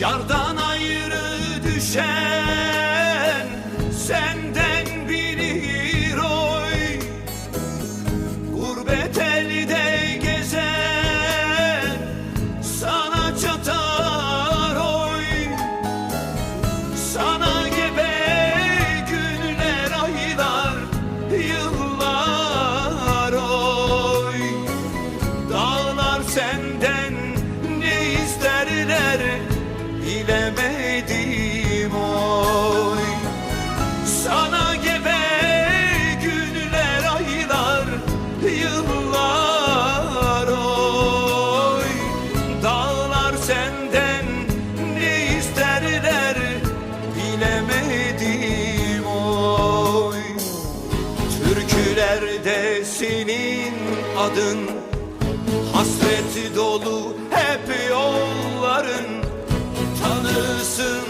Yardan ayrı düşen senden bilir oy Gurbet elde gezen sana çatar oy. Sana gebe günler aylar yıllar oy. Dağlar senden adın Hasret dolu hep yolların. Tanırsın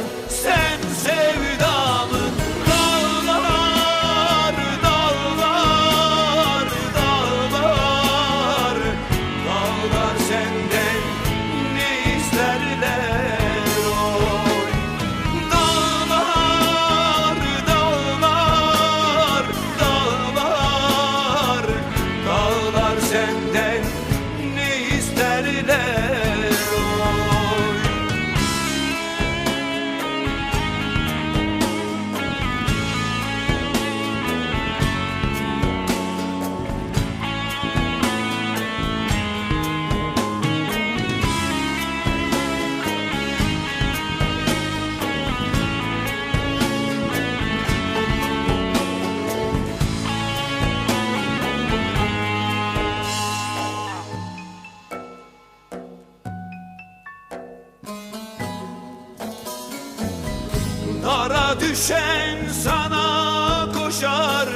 Dara düşen sana koşar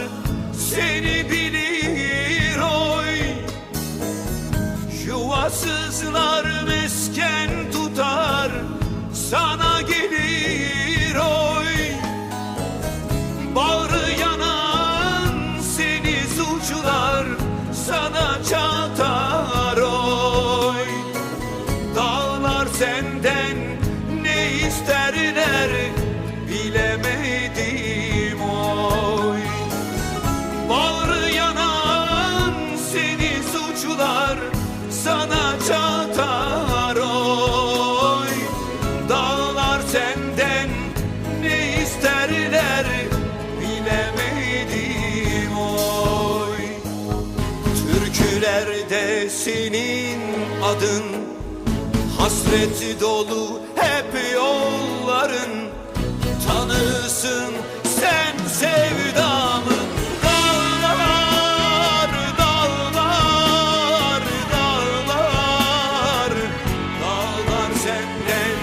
Seni bilir oy. Yuvasızlar mesken tutar Sana gelir oy. Bağrı yanan seni suçlar Sana çatar oy. Dağlar senden ne isterler bilemedim oy. Bağrı yanan seni suçlar sana çatar oy. Dağlar senden ne isterler bilemedim oy. Türkülerde senin adın. Hasret dolu hep yolların tanırsın sen sevdamı. Dağlar, dağlar, dağlar, dağlar senden